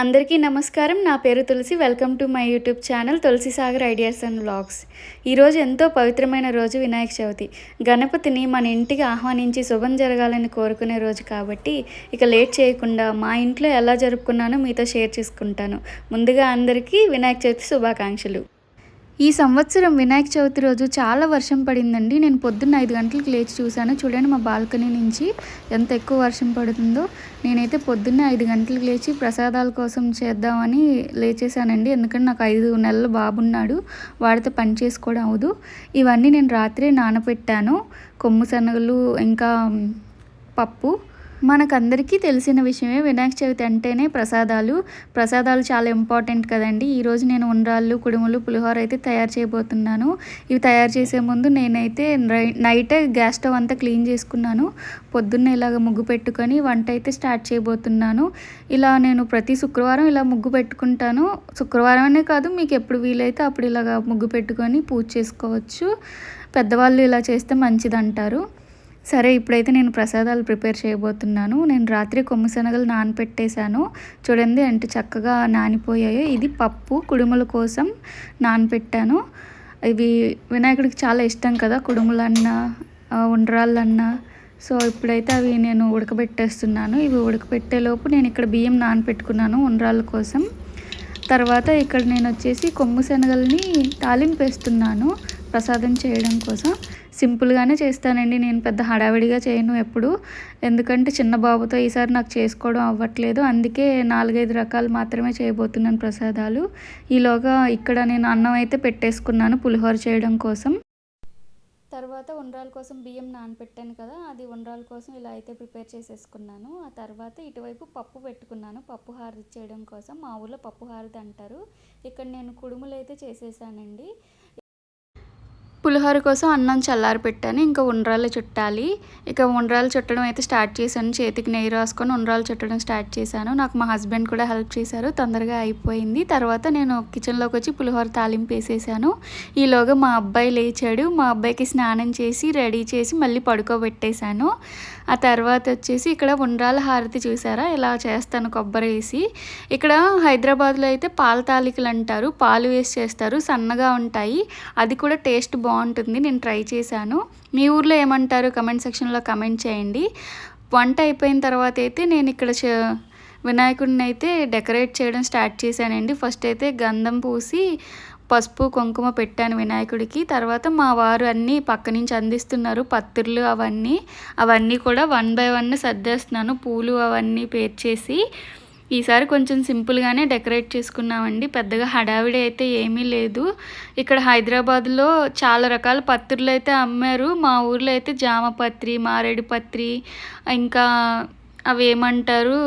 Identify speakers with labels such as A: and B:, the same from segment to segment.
A: అందరికీ నమస్కారం. నా పేరు Tulasi. Welcome to my YouTube channel Tulasi Sagar ideas and vlogs. ఈరోజు ఎంతో పవిత్రమైన రోజు వినాయక చవితి. గణపతిని మన ఇంటికి ఆహ్వానించి శుభం జరగాలని కోరుకునే రోజు కాబట్టి ఇక లేట్ చేయకుండా మా ఇంట్లో ఎలా జరుపుకున్నానో మీతో షేర్ చేసుకుంటాను. ముందుగా అందరికీ వినాయక చవితి శుభాకాంక్షలు. ఈ సంవత్సరం వినాయక చవితి రోజు చాలా వర్షం పడిందండి. నేను పొద్దున్న ఐదు గంటలకు లేచి చూశాను. చూడండి మా బాల్కనీ నుంచి ఎంత ఎక్కువ వర్షం పడుతుందో. నేనైతే పొద్దున్నే ఐదు గంటలకు లేచి ప్రసాదాల కోసం చేద్దామని లేచేసానండి ఎందుకంటే నాకు ఐదు నెలల బాబున్నాడు వాడితో పని చేసుకోవడం అవదు. ఇవన్నీ నేను రాత్రే నానబెట్టాను కొమ్ము శనగలు ఇంకా పప్పు మనకందరికీ తెలిసిన విషయమే వినాయక చవితి అంటేనే ప్రసాదాలు. ప్రసాదాలు చాలా ఇంపార్టెంట్ కదండి. ఈరోజు నేను ఉండ్రాళ్ళు కుడుములు పులిహోర అయితే తయారు చేయబోతున్నాను. ఇవి తయారు చేసే ముందు నేనైతే నై- నైట్ గ్యాస్ స్టవ్ అంతా క్లీన్ చేసుకున్నాను. పొద్దున్నే ఇలాగ ముగ్గు పెట్టుకొని వంట అయితే స్టార్ట్ చేయబోతున్నాను. ఇలా నేను ప్రతి శుక్రవారం ఇలా ముగ్గు పెట్టుకుంటాను. శుక్రవారం కాదు మీకు ఎప్పుడు వీలైతే అప్పుడు ఇలాగ ముగ్గు పెట్టుకొని పూజ చేసుకోవచ్చు. పెద్దవాళ్ళు ఇలా చేస్తే మంచిదంటారు. సరే ఇప్పుడైతే నేను ప్రసాదాలు ప్రిపేర్ చేయబోతున్నాను. నేను రాత్రి కొమ్ము శనగలు నానపెట్టేశాను. చూడండి అంటే చక్కగా నానిపోయాయి. ఇది పప్పు కుడుముల కోసం నానపెట్టాను. ఇవి వినాయకుడికి చాలా ఇష్టం కదా కుడుములన్నా ఆ, సో ఇప్పుడైతే అవి నేను ఉడకబెట్టేస్తున్నాను. ఇవి ఉడకబెట్టేలోపు నేను ఇక్కడ బియ్యం నానపెట్టుకున్నాను ఉండరాళ్ళ కోసం. తర్వాత ఇక్కడ నేను వచ్చేసి కొమ్ము శనగల్ని తాలింపు వేస్తున్నాను ప్రసాదం చేయడం కోసం. సింపుల్గానే చేస్తానండి. నేను పెద్ద హడావిడిగా చేయను ఎప్పుడు. ఎందుకంటే చిన్న బాబుతో ఈసారి నాకు చేసుకోవడం అవ్వట్లేదు. అందుకే నాలుగైదు రకాలు మాత్రమే చేయబోతున్నాను ప్రసాదాలు. ఈలోగా ఇక్కడ నేను అన్నం అయితే పెట్టేసుకున్నాను పులిహోర చేయడం కోసం. తర్వాత ఉండ్రాల కోసం బియ్యం నానపెట్టాను కదా అది ఉండ్రాల కోసం ఇలా అయితే ప్రిపేర్ చేసేసుకున్నాను. ఆ తర్వాత ఇటువైపు పప్పు పెట్టుకున్నాను. పప్పు హారతి చేయడం కోసం మా ఊళ్ళో పప్పు హారతి అంటారు. ఇక్కడ నేను కుడుములు అయితే చేసేసానండి. పులిహోర కోసం అన్నం చల్లారి పెట్టాను. ఇంకా ఉండ్రాలు చుట్టాలి. ఇక ఉండ్రాలు చుట్టడం అయితే స్టార్ట్ చేశాను. చేతికి నెయ్యి రాసుకొని ఉండ్రాలు చుట్టడం స్టార్ట్ చేశాను. నాకు మా హస్బెండ్ కూడా హెల్ప్ చేశారు. తొందరగా అయిపోయింది. తర్వాత నేను కిచెన్లోకి వచ్చి పులిహోర తాలింపు వేసేసాను. ఈలోగా మా అబ్బాయి లేచాడు. మా అబ్బాయికి స్నానం చేసి రెడీ చేసి మళ్ళీ పడుకోబెట్టేశాను. ఆ తర్వాత వచ్చేసి ఇక్కడ ఉండ్రాల హారతి చూసారా? ఇలా చేస్తాను కొబ్బరి వేసి. ఇక్కడ హైదరాబాద్లో అయితే పాల తాలికలు అంటారు. పాలు వేసి చేస్తారు. సన్నగా ఉంటాయి. అది కూడా టేస్ట్ బాగుంటుంది. నేను ట్రై చేశాను. మీ ఊర్లో ఏమంటారు? కమెంట్ సెక్షన్లో కమెంట్ చేయండి. వంట అయిపోయిన తర్వాత అయితే నేను ఇక్కడ చ- వినాయకుడిని అయితే డెకరేట్ చేయడం స్టార్ట్ చేశానండి. ఫస్ట్ అయితే గంధం పూసి పసుపు కుంకుమ పెట్టాను వినాయకుడికి. తర్వాత మా వారు అన్నీ పక్క నుంచి అందిస్తున్నారు. పత్రులు అవన్నీ. అవన్నీ కూడా వన్ బై వన్ సర్దేస్తున్నాను. పూలు అవన్నీ పేర్చేసి ఈసారి కొంచెం సింపుల్గానే డెకరేట్ చేసుకున్నామండి. పెద్దగా హడావిడి అయితే ఏమీ లేదు. ఇక్కడ హైదరాబాద్లో చాలా రకాల పత్రులు అయితే అమ్మారు. మా ఊర్లో అయితే జామ పత్రి మారేడు పత్రి ఇంకా అవి ఏమంటారు?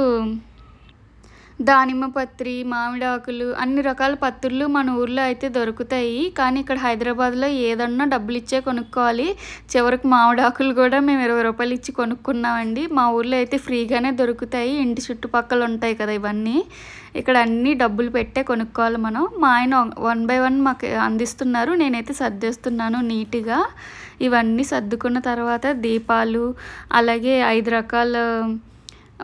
A: దానిమ్మ పత్రి మామిడాకులు అన్ని రకాల పత్రులు మన ఊర్లో అయితే దొరుకుతాయి. కానీ ఇక్కడ హైదరాబాద్లో ఏదన్నా డబ్బులు ఇచ్చే కొనుక్కోవాలి. చివరికి మామిడాకులు కూడా మేము ఇరవై రూపాయలు ఇచ్చి కొనుక్కున్నామండి. మా ఊర్లో అయితే ఫ్రీగానే దొరుకుతాయి. ఇంటి చుట్టుపక్కల ఉంటాయి కదా ఇవన్నీ. ఇక్కడ అన్నీ డబ్బులు పెట్టే కొనుక్కోవాలి మనం. మా ఆయన వన్ బై వన్ మాకు అందిస్తున్నారు. నేనైతే సర్దేస్తున్నాను నీట్గా. ఇవన్నీ సర్దుకున్న తర్వాత దీపాలు అలాగే ఐదు రకాల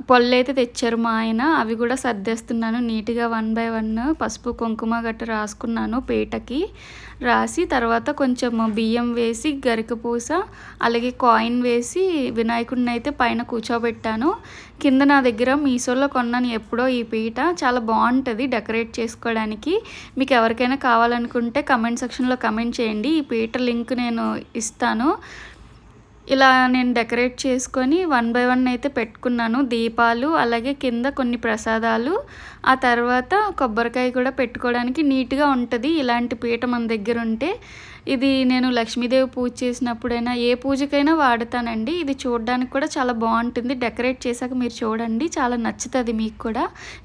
A: పళ్ళు అయితే తెచ్చారు మా ఆయన. అవి కూడా సర్దేస్తున్నాను. నీట్గా వన్ బై వన్ పసుపు కుంకుమ గట్ట రాసుకున్నాను పీటకి. రాసి తర్వాత కొంచెం బియ్యం వేసి గరికపూస అలాగే కాయిన్ వేసి వినాయకుడిని అయితే పైన కూర్చోబెట్టాను. కింద నా దగ్గర మీషోలో కొన్నాను ఎప్పుడో ఈ పీట. చాలా బాగుంటుంది డెకరేట్ చేసుకోవడానికి. మీకు ఎవరికైనా కావాలనుకుంటే కమెంట్ సెక్షన్లో కమెంట్ చేయండి. ఈ పీట లింక్ నేను ఇస్తాను. ఇలా నేను డెకరేట్ చేసుకొని వన్ బై వన్ అయితే పెట్టుకున్నాను. దీపాలు అలాగే కింద కొన్ని ప్రసాదాలు ఆ తర్వాత కొబ్బరికాయ కూడా పెట్టుకోవడానికి నీట్గా ఉంటుంది. ఇలాంటి పీట మన దగ్గర ఉంటే ఇది నేను లక్ష్మీదేవి పూజ చేసినప్పుడైనా ఏ పూజకైనా వాడతానండి. ఇది చూడడానికి కూడా చాలా బాగుంటుంది. డెకరేట్ చేశాక మీరు చూడండి. చాలా నచ్చుతుంది మీకు కూడా.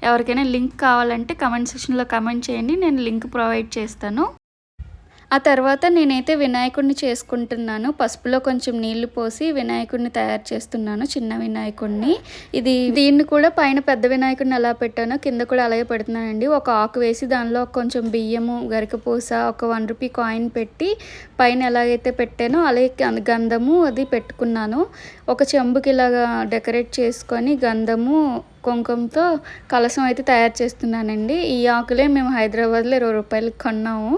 A: ఎవరికైనా లింక్ కావాలంటే కమెంట్ సెక్షన్లో కమెంట్ చేయండి. నేను లింక్ ప్రొవైడ్ చేస్తాను. ఆ తర్వాత నేనైతే వినాయకుడిని చేసుకుంటున్నాను. పసుపులో కొంచెం నీళ్ళు పోసి వినాయకుడిని తయారు చేస్తున్నాను చిన్న వినాయకుడిని. ఇది దీన్ని కూడా పైన పెద్ద వినాయకుడిని ఎలా పెట్టానో కింద కూడా అలాగే పెడుతున్నానండి. ఒక ఆకు వేసి దానిలో కొంచెం బియ్యము గరికపూస ఒక వన్ రూపీ కాయిన్ పెట్టి పైన ఎలాగైతే పెట్టానో అలాగే గంధము అది పెట్టుకున్నాను. ఒక చెంబుకి ఇలాగా డెకరేట్ చేసుకొని గంధము కుంకుమతో కలసం అయితే తయారు చేస్తున్నానండి. ఈ ఆకులే మేము హైదరాబాద్లో ఇరవై రూపాయలకి కొన్నాము.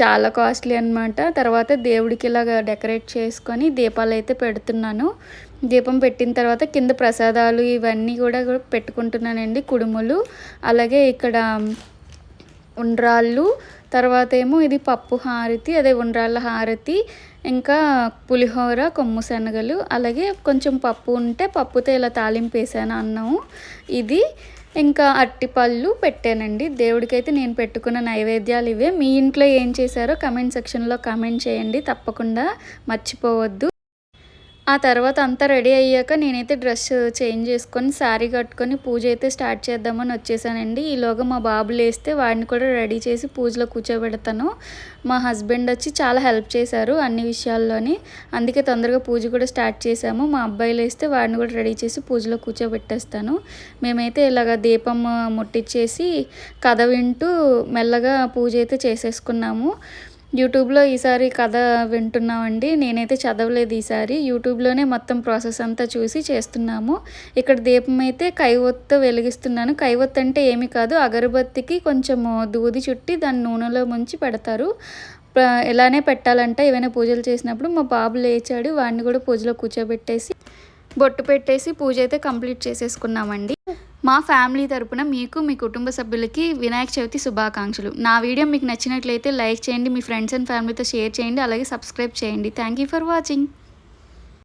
A: చాలా కాస్ట్లీ అనమాట తర్వాత దేవుడికి ఇలాగ డెకరేట్ చేసుకొని దీపాలు అయితే పెడుతున్నాను. దీపం పెట్టిన తర్వాత కింద ప్రసాదాలు ఇవన్నీ కూడా పెట్టుకుంటున్నానండి కుడుములు. అలాగే ఇక్కడ ఉండ్రాళ్ళు తర్వాత ఏమో ఇది పప్పు హారతి అదే ఉండ్రాళ్ళ హారతి ఇంకా పులిహోర కొమ్ము శనగలు అలాగే కొంచెం పప్పు ఉంటే పప్పుతో ఇలా తాలింపు వేసాను అన్నము ఇది ఇంకా అట్టిపళ్ళు పెట్టానండి. దేవుడికైతే నేను పెట్టుకున్న నైవేద్యాలు ఇవే. మీ ఇంట్లో ఏం చేశారో కమెంట్ సెక్షన్లో కమెంట్ చేయండి. తప్పకుండా మర్చిపోవద్దు. ఆ తర్వాత అంతా రెడీ అయ్యాక నేనైతే డ్రెస్ చేంజ్ చేసుకొని శారీ కట్టుకొని పూజ అయితే స్టార్ట్ చేద్దామని వచ్చేసానండి. ఈలోగా మా బాబు లేస్తే వాడిని కూడా రెడీ చేసి పూజలో కూర్చోబెడతాను. మా హస్బెండ్ వచ్చి చాలా హెల్ప్ చేశారు అన్ని విషయాల్లోని. అందుకే తొందరగా పూజ కూడా స్టార్ట్ చేశాము. మా అబ్బాయి లేస్తే వాడిని కూడా రెడీ చేసి పూజలో కూర్చోబెట్టేస్తాను. మేమైతే ఇలాగ దీపం ముట్టించేసి కథ వింటూ మెల్లగా పూజ అయితే చేసేసుకున్నాము. యూట్యూబ్లో ఈసారి కథ వింటున్నామండి. నేనైతే చదవలేదు ఈసారి. యూట్యూబ్లోనే మొత్తం ప్రాసెస్ అంతా చూసి చేస్తున్నాము. ఇక్కడ దీపం అయితే కైవొత్త వెలిగిస్తున్నాను. కైవొత్త అంటే ఏమి కాదు. అగరబత్తికి కొంచెం దూది చుట్టి దాన్ని నూనెలో ముంచి పెడతారు. ఇలానే పెట్టాలంట. ఏవైనా పూజలు చేసినప్పుడు మా బాబు లేచాడు. వాడిని కూడా పూజలో కూర్చోబెట్టేసి బొట్టు పెట్టేసి పూజ అయితే కంప్లీట్ చేసేసుకున్నామండి. మా ఫ్యామిలీ తరపున మీకు మీ కుటుంబ సభ్యులకి వినాయక చవితి శుభాకాంక్షలు. నా వీడియో మీకు నచ్చినట్లయితే లైక్ చేయండి మీ ఫ్రెండ్స్ అండ్ ఫ్యామిలీతో షేర్ చేయండి అలాగే సబ్స్క్రైబ్ చేయండి. Thank you for watching.